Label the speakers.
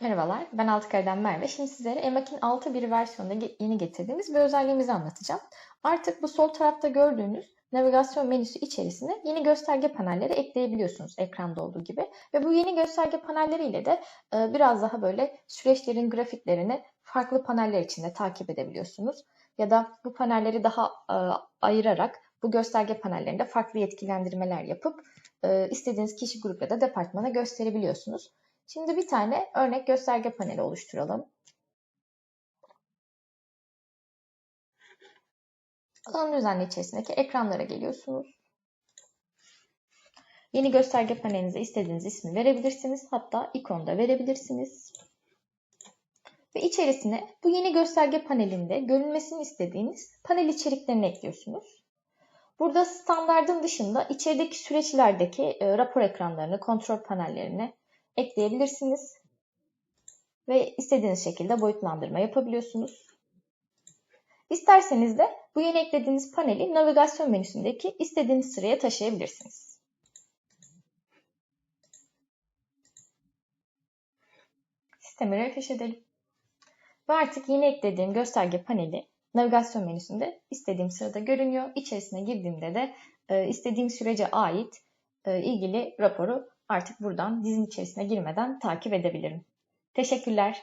Speaker 1: Merhabalar, ben Altıkaya'dan Merve. Şimdi sizlere Emakin 6.1 versiyonunda yeni getirdiğimiz bir özelliğimizi anlatacağım. Artık bu sol tarafta gördüğünüz navigasyon menüsü içerisine yeni gösterge panelleri ekleyebiliyorsunuz ekranda olduğu gibi. Ve bu yeni gösterge panelleriyle de e, biraz daha böyle süreçlerin grafiklerini farklı paneller içinde takip edebiliyorsunuz. Ya da bu panelleri daha e, ayırarak bu gösterge panellerinde farklı yetkilendirmeler yapıp e, istediğiniz kişi grup ya da departmana gösterebiliyorsunuz. Şimdi bir tane örnek gösterge paneli oluşturalım. Alanın düzenli içerisindeki ekranlara geliyorsunuz. Yeni gösterge panelinize istediğiniz ismi verebilirsiniz. Hatta ikon da verebilirsiniz. Ve içerisine bu yeni gösterge panelinde görünmesini istediğiniz panel içeriklerini ekliyorsunuz. Burada standardın dışında içerideki süreçlerdeki e, rapor ekranlarını, kontrol panellerini ekleyebilirsiniz. Ve istediğiniz şekilde boyutlandırma yapabiliyorsunuz. İsterseniz de bu yeni eklediğiniz paneli navigasyon menüsündeki istediğiniz sıraya taşıyabilirsiniz. Sistemi refresh edelim. Ve artık yeni eklediğim gösterge paneli navigasyon menüsünde istediğim sırada görünüyor. İçerisine girdiğimde de e, istediğim sürece ait ilgili raporu artık buradan dizin içerisine girmeden takip edebilirim. Teşekkürler.